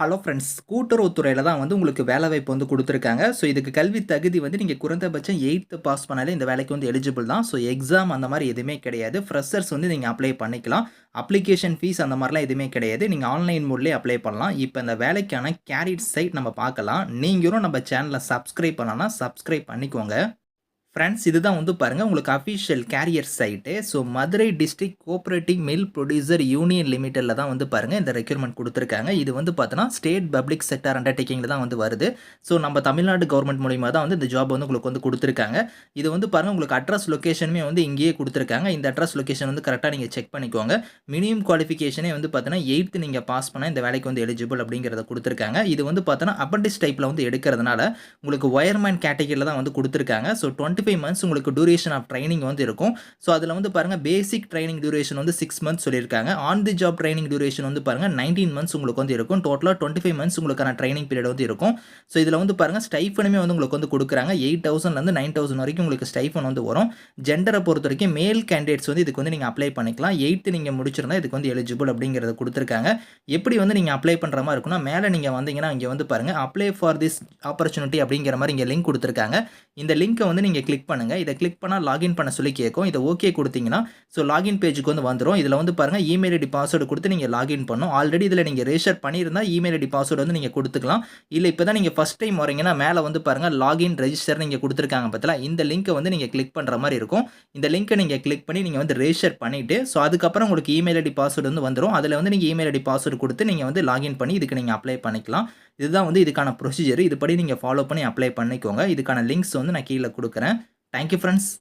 Hello friends கூட்டுறவுத்துறையில் தான் வந்து உங்களுக்கு வேலை வாய்ப்பு வந்து கொடுத்துருக்காங்க. ஸோ இதுக்கு கல்வி தகுதி வந்து நீங்கள் குறைந்தபட்சம் எயித்து பாஸ் பண்ணாலே இந்த வேலைக்கு வந்து எலிஜிபிள் தான். ஸோ எக்ஸாம் அந்த மாதிரி எதுவுமே கிடையாது. ஃப்ரெஷர்ஸ் வந்து நீங்கள் அப்ளை பண்ணிக்கலாம். அப்ளிகேஷன் ஃபீஸ் அந்த மாதிரிலாம் எதுவுமே கிடையாது. நீங்கள் ஆன்லைன் மூட்லேயே அப்ளை பண்ணலாம். இப்போ இந்த வேலைக்கான கேரிட் சைட் நம்ம பார்க்கலாம். நீங்களும் நம்ம சேனலை சப்ஸ்கிரைப் பண்ணலாம்னா சப்ஸ்கிரைப் பண்ணிக்கோங்க. ஃப்ரெண்ட்ஸ் இதுதான் வந்து பாருங்கள் உங்களுக்கு official career site so Madurai district cooperative milk producer union லிமிட்டடில் தான் வந்து பாருங்கள் இந்த ரெக்யூர்மெண்ட் கொடுத்துருக்காங்க. இது வந்து பார்த்தோன்னா ஸ்டேட் பப்ளிக் செக்டர் அண்டர்டேக்கிங்கில் தான் வந்து வருது. ஸோ நம்ம தமிழ்நாடு கவர்மெண்ட் மூலியமாக தான் வந்து இந்த ஜாப் வந்து உங்களுக்கு வந்து கொடுத்துருக்காங்க. இது வந்து பாருங்கள் உங்களுக்கு அட்ரஸ் லொக்கேஷனுமே வந்து இங்கேயே கொடுத்துருக்காங்க. இந்த அட்ரஸ் லொக்கேஷன் வந்து கரெக்டாக நீங்கள் செக் பண்ணிக்கோங்க. மினிமம் குவாலிஃபிகேஷனே வந்து பார்த்தோன்னா எயித்து நீங்கள் பாஸ் பண்ணால் இந்த வேலைக்கு வந்து எலிஜிபிள் அப்படிங்கிறத கொடுத்துருக்காங்க. இது வந்து பார்த்தோன்னா அப்பண்டிஸ் டைப்பில் வந்து எடுக்கிறதுனால உங்களுக்கு ஒயர்மேன் கேட்டகரியில் தான் வந்து கொடுத்துருக்காங்க. ஸோ டுவெண்ட்டி ஃபைவ் மந்த்ஸ் உங்களுக்கு டூரேஷன் ஆஃப் ட்ரைனிங் வந்து இருக்கும். ஸோ அதில் வந்து பாருங்கள் பேசிக் ட்ரைனிங் டியூரேஷன் வந்து சிக்ஸ் மந்த்ஸ் சொல்லியிருக்காங்க. On the job training duration வந்து பாருங்கள் நைன்டீன் மந்த்ஸ் உங்களுக்கு வந்து இருக்கும். டோட்டலாக டுவெண்ட்டி ஃபைவ் மந்த்ஸ் உங்களுக்கான ட்ரைனிங் பீரியட் வந்து இருக்கும். ஸோ இதில் வந்து பாருங்கள் ஸ்டைஃபனுமே வந்து உங்களுக்கு வந்து கொடுக்குறாங்க. எயிட் தௌசண்ட்லேருந்து நைன் தௌசண்ட் வரைக்கும் உங்களுக்கு ஸ்டைஃபன் வந்து வரும். ஜெண்டரை பொறுத்த வரைக்கும் மேல் கேண்டிடேட்ஸ் வந்து இதுக்கு வந்து நீங்கள் அப்ளை பண்ணிக்கலாம். எயித்து நீங்கள் முடிச்சிருந்தா இதுக்கு வந்து எலிஜிபிள் அப்படிங்கிறத கொடுத்துருக்காங்க. எப்படி வந்து நீங்கள் அப்ளை பண்ணுற மாதிரி இருக்குன்னா மேலே நீங்கள் வந்தீங்கன்னா இங்கே வந்து பாருங்கள் அப்ளை ஃபார் திஸ் ஆப்பர்ச்சுனிட்டி அப்படிங்கிற மாதிரி இங்கே லிங்க் கொடுத்துருக்காங்க. இந்த லிங்க்கை வந்து நீங்கள் கிளிக் பண்ணுங்கள் இதை கிளிக் பண்ணால் லாகின் பண்ண சொல்லி கேட்கும். இதை ஓகே கொடுத்தீங்கன்னா ஸோ லாகின் பேஜுக்கு வந்து வந்துடும் இதில் வந்து பாருங்கள் இமெயில் ஐடி பாஸ்வேர்டு கொடுத்து நீங்கள் லாகின் பண்ணும். ஆல்ரெடி இதில் நீங்கள் ரெஜிஸ்டர் பண்ணியிருந்தால் இமெயில் ஐடி பாஸ்வேர்டு வந்து நீங்கள் கொடுத்துக்கலாம். இல்லை இப்போ தான் நீங்கள் ஃபஸ்ட் டைம் வரீங்கன்னா மேலே வந்து பாருங்கள் லாகின் ரெஜிஸ்டர் நீங்கள் கொடுத்துருக்காங்க பார்த்தீங்களா இந்த லிங்க்கை வந்து நீங்கள் கிளிக் பண்ணுற மாதிரி இருக்கும். இந்த லிங்க்கை நீங்கள் கிளிக் பண்ணி நீங்கள் வந்து ரெஜிஸ்டர் பண்ணிவிட்டு ஸோ அதுக்கப்புறம் உங்களுக்கு இமெயில் ஐடி பாஸ்வேர்டு வந்து வந்துடும் அதில் வந்து நீங்கள் இமெயில் ஐடி பாஸ்வேர்டு கொடுத்து நீங்கள் வந்து லாகின் பண்ணி இதுக்கு நீங்கள் அப்ளை பண்ணிக்கலாம். இதுதான் வந்து இதுக்கான ப்ரொசீஜர் இதுபடி நீங்கள் ஃபாலோ பண்ணி அப்ளை பண்ணிக்கோங்க. இதுக்கான லிங்க்ஸ் வந்து நான் கீழே கொடுக்குறேன். Thank you friends